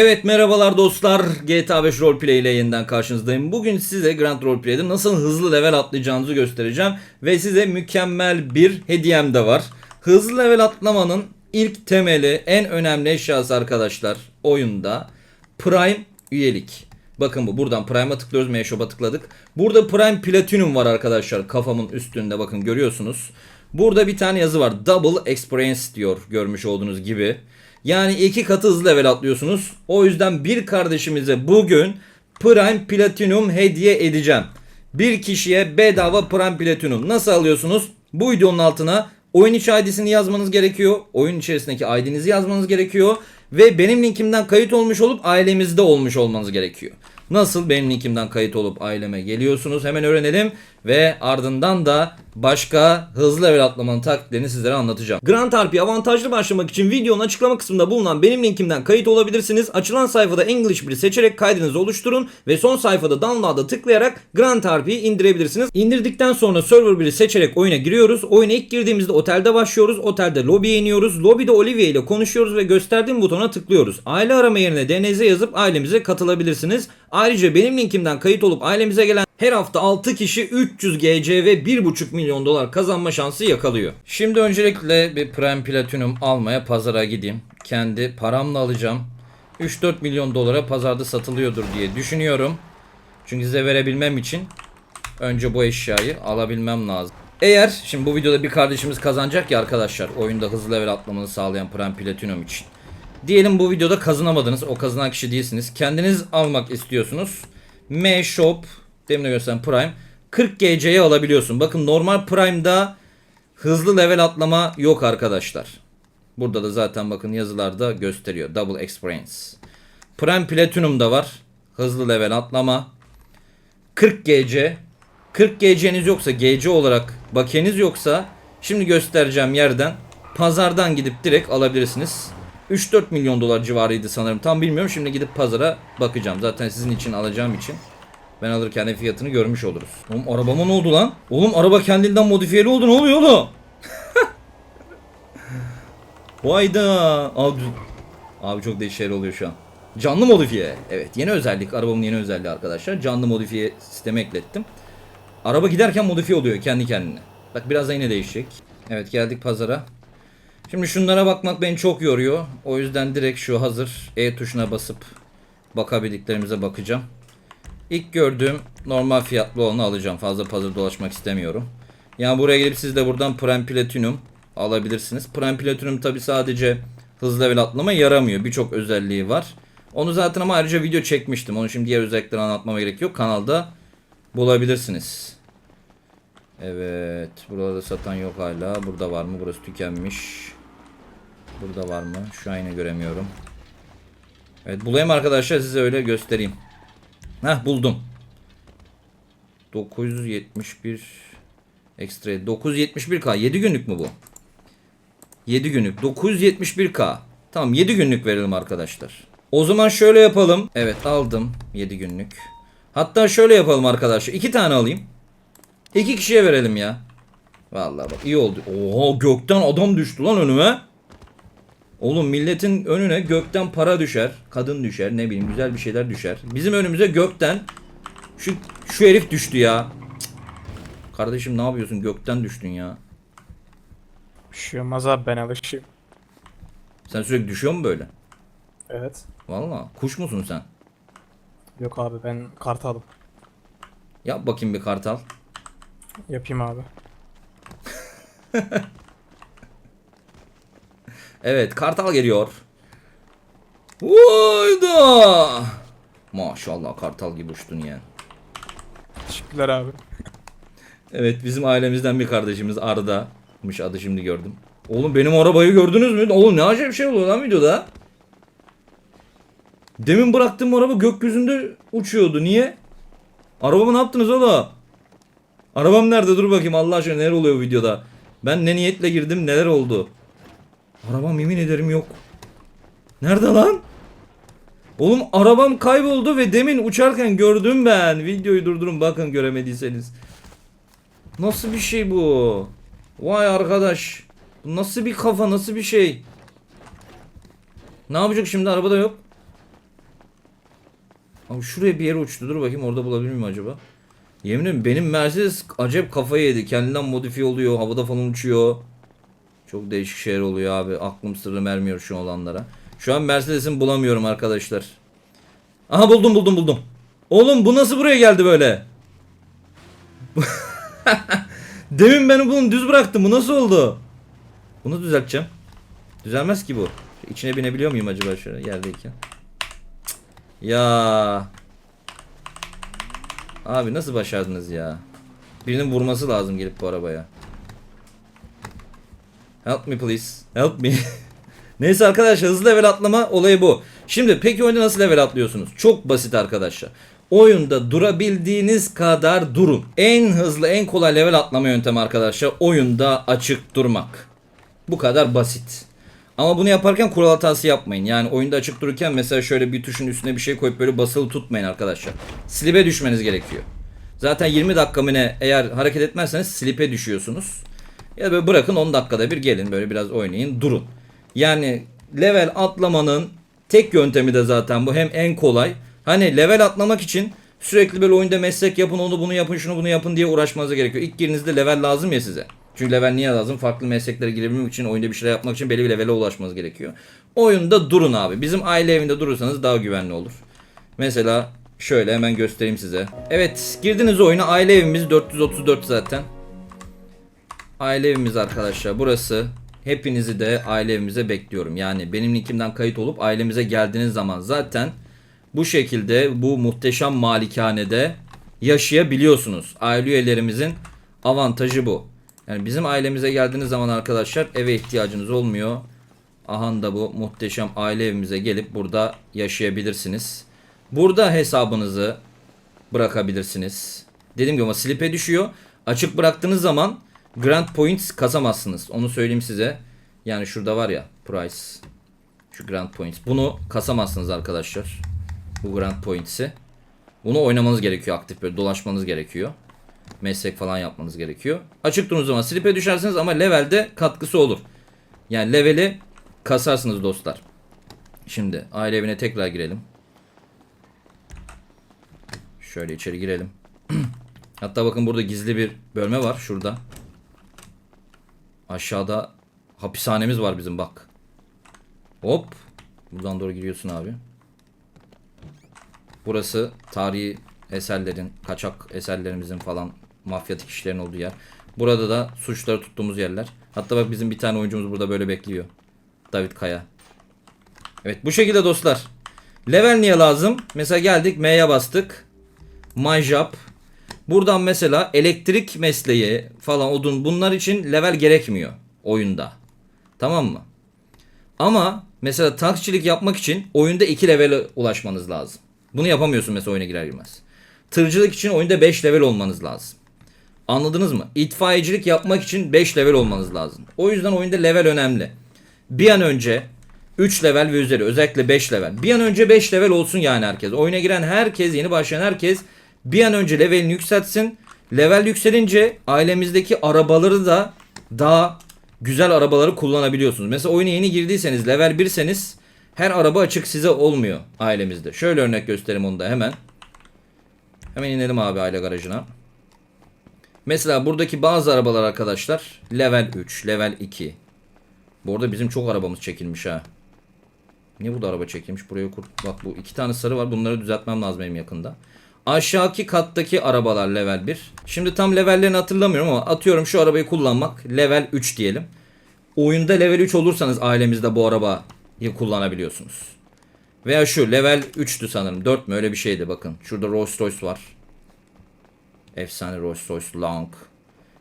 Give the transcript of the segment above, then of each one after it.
Evet merhabalar dostlar. GTA 5 Roleplay ile yeniden karşınızdayım. Bugün size Grand Roleplay'de nasıl hızlı level atlayacağınızı göstereceğim. Ve size mükemmel bir hediyem de var. Hızlı level atlamanın ilk temeli, en önemli eşyası arkadaşlar oyunda Prime üyelik. Bakın bu buradan Prime'a tıklıyoruz. Meşop'a tıkladık. Burada Prime Platinum var arkadaşlar. Kafamın üstünde bakın görüyorsunuz. Burada bir tane yazı var. Double Experience diyor görmüş olduğunuz gibi. Yani iki katı hızlı level atlıyorsunuz. O yüzden bir kardeşimize bugün Prime Platinum hediye edeceğim. Bir kişiye bedava Prime Platinum. Nasıl alıyorsunuz? Bu videonun altına oyun içi ID'sini yazmanız gerekiyor. Oyun içerisindeki ID'nizi yazmanız gerekiyor. Ve benim linkimden kayıt olmuş olup ailemizde olmuş olmanız gerekiyor. Nasıl benim linkimden kayıt olup aileme geliyorsunuz hemen öğrenelim ve ardından da başka hızlı level atlamanın taktiklerini sizlere anlatacağım. Grand RP avantajlı başlamak için videonun açıklama kısmında bulunan benim linkimden kayıt olabilirsiniz. Açılan sayfada English 1'i seçerek kaydınızı oluşturun ve son sayfada download'a tıklayarak Grand RP'yi indirebilirsiniz. İndirdikten sonra server 1'i seçerek oyuna giriyoruz. Oyuna ilk girdiğimizde otelde başlıyoruz. Otelde lobiye iniyoruz. Lobide Olivia ile konuşuyoruz ve gösterdiğim butona tıklıyoruz. Aile arama yerine DNZ yazıp ailemize katılabilirsiniz. Ayrıca benim linkimden kayıt olup ailemize gelen her hafta 6 kişi 300 GC ve 1,5 milyon dolar kazanma şansı yakalıyor. Şimdi öncelikle bir Prime Platinum almaya pazara gideyim. Kendi paramla alacağım. 3-4 milyon dolara pazarda satılıyordur diye düşünüyorum. Çünkü size verebilmem için önce bu eşyayı alabilmem lazım. Eğer şimdi bu videoda bir kardeşimiz kazanacak ya arkadaşlar oyunda hızlı level atlamanı sağlayan Prime Platinum için. Diyelim bu videoda kazanamadınız. O kazanan kişi değilsiniz. Kendiniz almak istiyorsunuz. M Shop demin de gösteren Prime 40 GC'ye alabiliyorsun. Bakın normal Prime'da hızlı level atlama yok arkadaşlar. Burada da zaten bakın yazılarda gösteriyor. Double Experience. Prime Platinum da var. Hızlı level atlama. 40 GC. 40 GC'niz yoksa GC olarak bakiyeniz yoksa şimdi göstereceğim yerden pazardan gidip direkt alabilirsiniz. 3-4 milyon dolar civarıydı sanırım. Tam bilmiyorum. Şimdi gidip pazara bakacağım. Zaten sizin için alacağım için. Ben alırken de fiyatını görmüş oluruz. Oğlum arabama ne oldu lan? Oğlum araba kendinden modifiyeli oldu. Ne oluyor oğlum? Vayda. Abi, abi çok değişik şeyler oluyor şu an. Canlı modifiye. Evet yeni özellik. Arabamın yeni özelliği arkadaşlar. Canlı modifiye sistemi eklettim. Araba giderken modifiye oluyor kendi kendine. Bak biraz da yine değişecek. Evet geldik pazara. Şimdi şunlara bakmak beni çok yoruyor. O yüzden direkt şu hazır E tuşuna basıp bakabildiklerimize bakacağım. İlk gördüğüm normal fiyatlı olanı alacağım. Fazla pazar dolaşmak istemiyorum. Yani buraya gelip siz de buradan Prime Platinum alabilirsiniz. Prime Platinum tabi sadece hızlı level atlama yaramıyor. Birçok özelliği var. Onu zaten ama ayrıca video çekmiştim. Onu şimdi diğer özellikleri anlatmama gerek yok. Kanalda bulabilirsiniz. Evet. Burada satan yok hala. Burada var mı? Burası tükenmiş. Burada var mı? Şu an göremiyorum. Evet bulayım arkadaşlar size öyle göstereyim. Heh buldum. 971 ekstra 971k 7 günlük mü bu? 7 günlük 971k. Tamam 7 günlük verelim arkadaşlar. O zaman şöyle yapalım. Evet aldım 7 günlük. Hatta şöyle yapalım arkadaşlar. 2 tane alayım. 2 kişiye verelim ya. Vallahi bak iyi oldu. Oha gökten adam düştü lan önüme. Oğlum milletin önüne gökten para düşer, kadın düşer, ne bileyim güzel bir şeyler düşer. Bizim önümüze gökten şu şu herif düştü ya. Cık. Kardeşim ne yapıyorsun? Gökten düştün ya. Bir şey olmaz abi ben alışayım. Sen sürekli düşüyor mu böyle? Evet. Vallahi kuş musun sen? Yok abi ben kartalım. Yap bakayım bir kartal. Yapayım abi. Evet, kartal geliyor. Vayda! Maşallah kartal gibi uçtun yani. Teşekkürler abi. Evet bizim ailemizden bir kardeşimiz Arda'mış adı şimdi gördüm. Oğlum benim arabayı gördünüz mü? Oğlum ne acayip şey oluyor lan videoda. Demin bıraktığım araba gökyüzünde uçuyordu. Niye? Arabamı ne yaptınız oğlum? Arabam nerede? Dur bakayım Allah aşkına neler oluyor videoda. Ben ne niyetle girdim neler oldu. Arabam yemin ederim yok. Nerede lan? Oğlum arabam kayboldu ve demin uçarken gördüm ben. Videoyu durdurun bakın göremediyseniz. Nasıl bir şey bu? Vay arkadaş. Bu nasıl bir kafa nasıl bir şey? Ne yapacak şimdi arabada yok? Abi şuraya bir yere uçtu. Dur bakayım orada bulabilir miyim acaba? Yemin ederim benim Mercedes acayip kafayı yedi. Kendinden modifiye oluyor. Havada falan uçuyor. Çok değişik şeyler oluyor abi. Aklım sırrım ermiyor şu olanlara. Şu an Mercedes'imi bulamıyorum arkadaşlar. Aha buldum buldum buldum. Oğlum bu nasıl buraya geldi böyle? Demin beni bunu düz bıraktım. Bu nasıl oldu? Bunu düzelteceğim. Düzelmez ki bu. İçine binebiliyor muyum acaba şöyle yerdeyken? Ya. Abi nasıl başardınız ya? Birinin vurması lazım gelip bu arabaya. Help me please. Help me. Neyse arkadaşlar hızlı level atlama olayı bu. Şimdi peki oyunda nasıl level atlıyorsunuz? Çok basit arkadaşlar. Oyunda durabildiğiniz kadar durun. En hızlı en kolay level atlama yöntemi arkadaşlar oyunda açık durmak. Bu kadar basit. Ama bunu yaparken kural hatası yapmayın. Yani oyunda açık dururken mesela şöyle bir tuşun üstüne bir şey koyup böyle basılı tutmayın arkadaşlar. Slibe düşmeniz gerekiyor. Zaten 20 dakika mı ne eğer hareket etmezseniz slipe düşüyorsunuz. Ya böyle bırakın 10 dakikada bir gelin böyle biraz oynayın durun. Yani level atlamanın tek yöntemi de zaten bu. Hem en kolay. Hani level atlamak için sürekli böyle oyunda meslek yapın onu bunu yapın şunu bunu yapın diye uğraşmanıza gerekiyor. İlk girinizde level lazım ya size. Çünkü level niye lazım? Farklı mesleklere girebilmek için oyunda bir şeyler yapmak için belli bir levele ulaşmanız gerekiyor. Oyunda durun abi. Bizim aile evinde durursanız daha güvenli olur. Mesela şöyle hemen göstereyim size. Evet girdiniz oyuna aile evimiz 434 zaten. Aile evimiz arkadaşlar burası. Hepinizi de aile evimize bekliyorum. Yani benim linkimden kayıt olup ailemize geldiğiniz zaman zaten bu şekilde bu muhteşem malikanede yaşayabiliyorsunuz. Aile üyelerimizin avantajı bu. Yani bizim ailemize geldiğiniz zaman arkadaşlar eve ihtiyacınız olmuyor. Ahan da bu muhteşem aile evimize gelip burada yaşayabilirsiniz. Burada hesabınızı bırakabilirsiniz. Dediğim gibi ama slipe düşüyor. Açık bıraktığınız zaman Grand Points kasamazsınız. Onu söyleyeyim size. Yani şurada var ya price. Şu Grand Points. Bunu kasamazsınız arkadaşlar. Bu Grand Points'i. Bunu oynamanız gerekiyor aktif böyle dolaşmanız gerekiyor. Meslek falan yapmanız gerekiyor. Açık durduğunuz zaman slipe düşersiniz ama levelde katkısı olur. Yani leveli kasarsınız dostlar. Şimdi aile evine tekrar girelim. Şöyle içeri girelim. Hatta bakın burada gizli bir bölme var şurada. Aşağıda hapishanemiz var bizim bak. Hop. Buradan doğru giriyorsun abi. Burası tarihi eserlerin, kaçak eserlerimizin falan mafyatik işlerin olduğu yer. Burada da suçları tuttuğumuz yerler. Hatta bak bizim bir tane oyuncumuz burada böyle bekliyor. David Kaya. Evet bu şekilde dostlar. Level niye lazım? Mesela geldik M'ye bastık. My job. Buradan mesela elektrik mesleği falan odun bunlar için level gerekmiyor oyunda. Tamam mı? Ama mesela taksçilik yapmak için oyunda 2 levele ulaşmanız lazım. Bunu yapamıyorsun mesela oyuna girer girmez. Tırcılık için oyunda 5 level olmanız lazım. Anladınız mı? İtfaiyecilik yapmak için 5 level olmanız lazım. O yüzden oyunda level önemli. Bir an önce 3 level ve üzeri özellikle 5 level. Bir an önce 5 level olsun yani herkes. Oyuna giren herkes, yeni başlayan herkes bir an önce levelini yükseltsin. Level yükselince ailemizdeki arabaları da daha güzel arabaları kullanabiliyorsunuz. Mesela oyuna yeni girdiyseniz level 1'seniz her araba açık size olmuyor ailemizde. Şöyle örnek göstereyim onu da hemen. Hemen inelim abi aile garajına. Mesela buradaki bazı arabalar arkadaşlar level 3, level 2. Bu arada bizim çok arabamız çekilmiş ha. Niye burada araba çekilmiş? Buraya kur. Bak bu iki tane sarı var. Bunları düzeltmem lazım benim yakında. Aşağıki kattaki arabalar level 1. Şimdi tam levellerini hatırlamıyorum ama atıyorum şu arabayı kullanmak level 3 diyelim. Oyunda level 3 olursanız ailemizde bu arabayı kullanabiliyorsunuz. Veya şu level 3'tü sanırım. 4 mü öyle bir şeydi bakın. Şurada Rolls Royce var. Efsane Rolls Royce Long.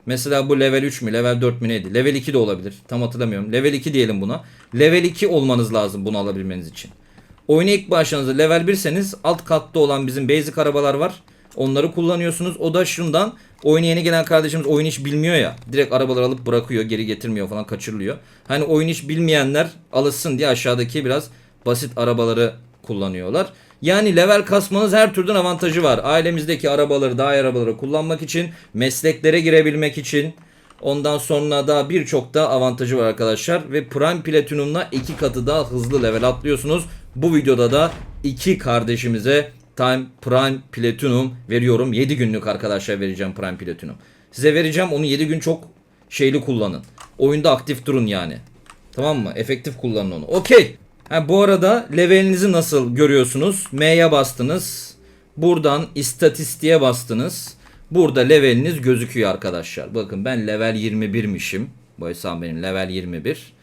Mesela bu level 3 mü level 4 mü neydi? Level 2 de olabilir. Tam hatırlamıyorum. Level 2 diyelim buna. Level 2 olmanız lazım bunu alabilmeniz için. Oyuna ilk başladığınızda level 1'seniz alt katta olan bizim basic arabalar var. Onları kullanıyorsunuz. O da şundan oyuna yeni gelen kardeşimiz oyun hiç bilmiyor ya. Direkt arabaları alıp bırakıyor, geri getirmiyor falan kaçırılıyor. Hani oyun hiç bilmeyenler alışsın diye aşağıdaki biraz basit arabaları kullanıyorlar. Yani level kasmanız her türden avantajı var. Ailemizdeki arabaları, daha iyi arabaları kullanmak için, mesleklere girebilmek için, Ondan sonra da birçok da avantajı var arkadaşlar. Ve Prime Platinum'la iki katı daha hızlı level atlıyorsunuz. Bu videoda da iki kardeşimize Time Prime Platinum veriyorum. 7 günlük arkadaşlar vereceğim Prime Platinum. Size vereceğim onu 7 gün çok şeyli kullanın. Oyunda aktif durun yani. Tamam mı? Efektif kullanın onu. Okey. Bu arada levelinizi nasıl görüyorsunuz? M'ye bastınız. Buradan istatistiğe bastınız. Burada leveliniz gözüküyor arkadaşlar. Bakın ben level 21'mişim. Bu hesabım benim level 21.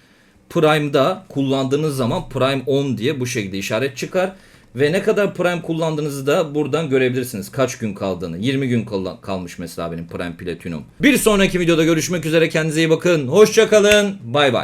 Prime'da kullandığınız zaman Prime 10 diye bu şekilde işaret çıkar. Ve ne kadar Prime kullandığınızı da buradan görebilirsiniz. Kaç gün kaldığını. 20 gün kal- kalmış mesela benim Prime Platinum. Bir sonraki videoda görüşmek üzere. Kendinize iyi bakın. Hoşçakalın. Bay bay.